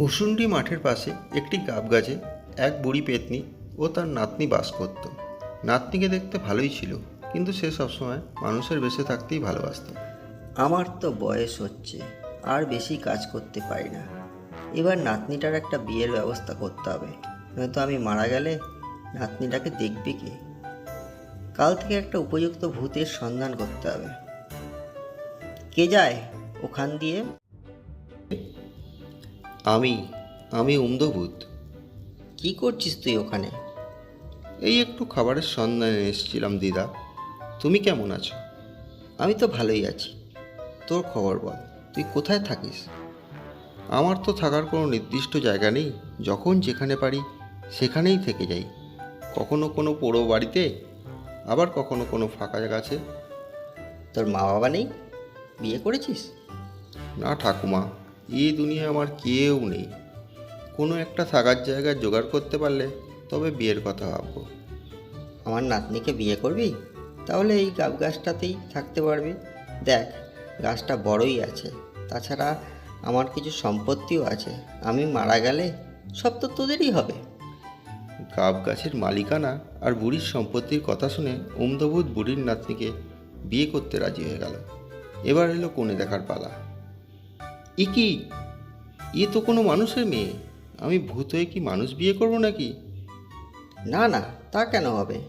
মুসুন্ডি মাঠের পাশে একটি গাব গাছে এক বুড়ি পেতনি ও তার নাতনি বাস করত। নাতনিকে দেখতে ভালোই ছিল, কিন্তু সে সবসময় মানুষের বেশে থাকতেই ভালোবাসত। আমার তো বয়স হচ্ছে, আর বেশি কাজ করতে পারি না। এবার নাতনিটার একটা বিয়ের ব্যবস্থা করতে হবে, নয়তো আমি মারা গেলে নাতনিটাকে দেখবে কে? কাল থেকে একটা উপযুক্ত ভূতের সন্ধান করতে হবে। কে যায়? ওখান দিয়ে আমি আমি উমদভূত কি করছিস তুই ওখানে? এই একটু খাবারের সন্ধানে এসেছিলাম দিদা। তুমি কেমন আছো? আমি তো ভালোই আছি। তোর খবর বল তুই কোথায় থাকিস? আমার তো থাকার কোনো নির্দিষ্ট জায়গা নেই। যখন যেখানে পারি সেখানেই থেকে যাই। কখনো কোনো পোড়ো বাড়িতে আবার কখনো কোনো ফাঁকা গাছে তোর মা বাবা নেই? বিয়ে করেছিস? না ঠাকুমা। এই দুনিয়া আমার কেউ নেই। কোনো একটা থাকার জায়গা জোগাড় করতে পারলে তবে বিয়ের কথা ভাববো। আমার নাতনিকে বিয়ে করবি? তাহলে এই গাব গাছটাতেই থাকতে পারবি। দেখ গাছটা বড়ই আছে। তাছাড়া আমার কিছু সম্পত্তিও আছে। আমি মারা গেলে সব তো তোদেরই হবে। গাব গাছের মালিকানা আর বুড়ির সম্পত্তির কথা শুনে উমদভূত বুড়ির নাতনিকে বিয়ে করতে রাজি হয়ে গেল। এবার এলো কোণে দেখার পালা। এ কি? এ তো কোনো মানুষের মেয়ে। আমি ভূত হয়ে কি মানুষ বিয়ে করব নাকি? না না তা কেন হবে?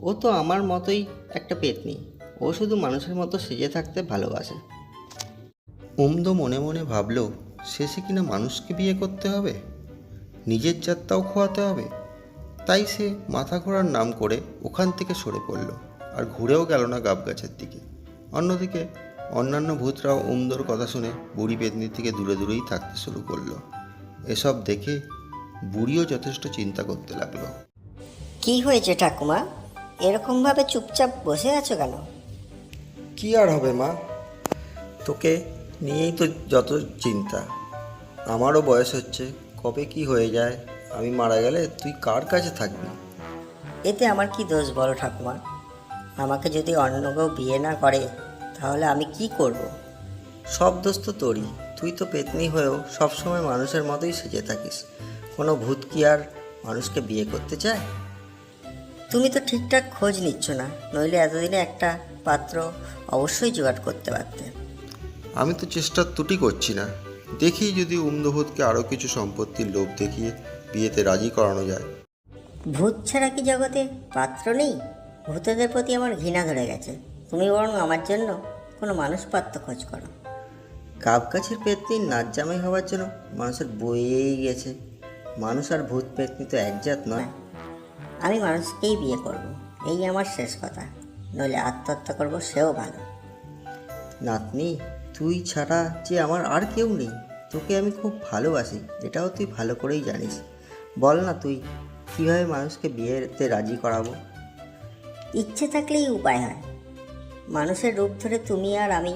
ও তো আমার মতোই একটা পেতনি। ও শুধু মানুষের মতো সেজে থাকতে ভালোবাসে। উমদো মনে মনে ভাবলো শেষে কিনা মানুষকে বিয়ে করতে হবে? নিজের জাতটাও খোয়াতে হবে? তাই সে মাথা ঘোরার নাম করে ওখান থেকে সরে পড়ল আর ঘুরেও গেল না গাব গাছের দিকে। অন্যদিকে অন্যান্য ভূতরাও উমদোর কথা শুনে বুড়ি পেতনির থেকে দূরে দূরেই থাকতে শুরু করল। এসব দেখে বুড়িও যথেষ্ট চিন্তা করতে লাগল। কি হয়েছে ঠাকুমা? এরকমভাবে চুপচাপ বসে আছো কেন? কি আর হবে মা? তোকে নিয়েই তো যত চিন্তা। আমারও বয়স হচ্ছে কবে কি হয়ে যায় আমি মারা গেলে তুই কার কাছে থাকবি? এতে আমার কি দোষ বলো ঠাকুমা? আমাকে যদি অন্য কেউ বিয়ে না করে তাহলে আমি কি করব। সব দোষ তো তোরই। তুই তো পেতনি হয়েও সবসময় মানুষের মতোই সেজে থাকিস। কোনো ভূত কি আর মানুষকে বিয়ে করতে চায়? তুমি তো ঠিকঠাক খোঁজ নিচ্ছ না নইলে এতদিনে একটা পাত্র অবশ্যই জোগাড় করতে পারতে। আমি তো চেষ্টার ত্রুটি করছি না। দেখি যদি উমদভূতকে আরও কিছু সম্পত্তির লোভ দেখিয়ে বিয়েতে রাজি করানো যায়। ভূত ছাড়া কি জগতে পাত্র নেই? ভূতেদের প্রতি আমার ঘৃণা ধরে গেছে। তুমি বরং আমার জন্য কোনো মানুষ পাত্র খোঁজ করো। কাপ গাছের পেতনি নাচ জামাই হওয়ার জন্য মানুষের বইয়েই গেছে। মানুষ আর ভূত পেতনি তো একজাত নয়। আমি মানুষকেই বিয়ে করব। এই আমার শেষ কথা। নইলে আত্মহত্যা করব সেও ভালো। নাতনি তুই ছাড়া যে আমার আর কেউ নেই তোকে আমি খুব ভালোবাসি এটাও তুই ভালো করেই জানিস। বল না তুই কীভাবে মানুষকে বিয়েতে রাজি করাবো? ইচ্ছে থাকলেই উপায় হয়। মানুষের রূপ ধরে তুমি আর আমি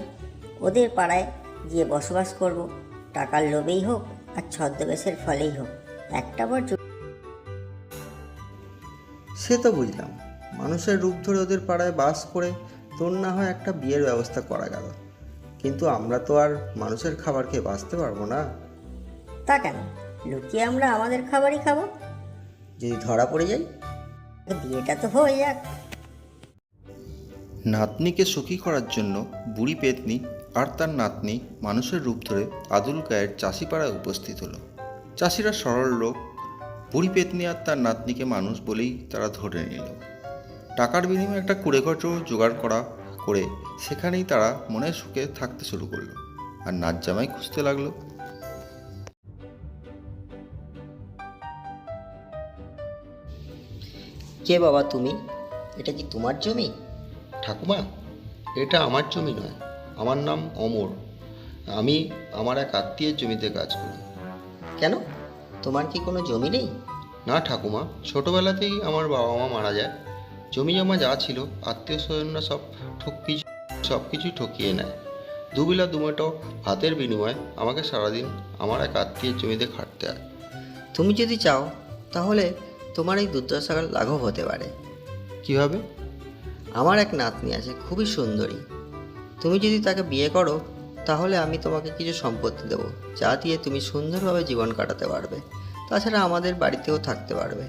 ওদের পাড়ায় গিয়ে বসবাস করব। টাকার লোভেই হোক আর ছদ্মবেশের ফলেই হোক। একটা বার সে তো বুঝলাম। মানুষের রূপ ধরে ওদের পাড়ায় বাস করে তোর না হয় একটা বিয়ের ব্যবস্থা করা গেল। কিন্তু আমরা তো আর মানুষের খাবার খেয়ে বাঁচতে পারব না। তা কেন? লুকিয়ে আমরা আমাদের খাবারই খাব? যদি ধরা পড়ে যাই? বিয়েটা তো হয়ে যাক। নাতনিকে সুখী করার জন্য বুড়ি পেতনি আর তার নাতনি মানুষের রূপ ধরে আদুল গায়ের চাষিপাড়ায় উপস্থিত হলো। চাষিরা সরল লোক, বুড়ি পেতনি আর তার নাতনিকে মানুষ বলেই তারা ধরে নিল। টাকার বিনিময়ে একটা কুড়েঘর জোগাড় করা করে সেখানেই তারা মনের সুখে থাকতে শুরু করল আর নাচ জামাই খুঁজতে লাগল। কে বাবা তুমি? এটা কি তোমার জমি? ঠাকুমা এটা আমার জমি নয় আমার নাম অমর। আমি আমার এক আত্মীয়ের জমিতে কাজ করি। কেন? তোমার কি কোনো জমি নেই? না ঠাকুমা ছোটবেলাতেই আমার বাবা মা মারা যায়। জমি জমা যা ছিল আত্মীয় স্বজনরা সব ঠকি সব কিছুই ঠকিয়ে নেয়। দুবেলা দুমেটো ভাতের বিনিময়ে আমাকে সারাদিন আমার এক আত্মীয়ের জমিতে খাটতে হয়। তুমি যদি চাও তাহলে তোমার এই দুর্দশার লাঘব হতে পারে। কীভাবে? আমার এক নাতনি আছে, খুবই সুন্দরী। তুমি যদি তাকে বিয়ে করো, তাহলে আমি তোমাকে কিছু সম্পত্তি দেবো, যা দিয়ে তুমি সুন্দরভাবে জীবন কাটাতে পারবে। তাছাড়া আমাদের বাড়িতেও থাকতে পারবে।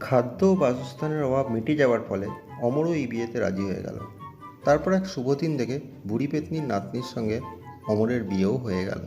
খাদ্য ও বাসস্থানের অভাব মিটে যাওয়ার ফলে অমরও এই বিয়েতে রাজি হয়ে গেল। তারপর এক শুভ দিন দেখে বুড়ি পেতনির নাতনির সঙ্গে অমরের বিয়েও হয়ে গেল।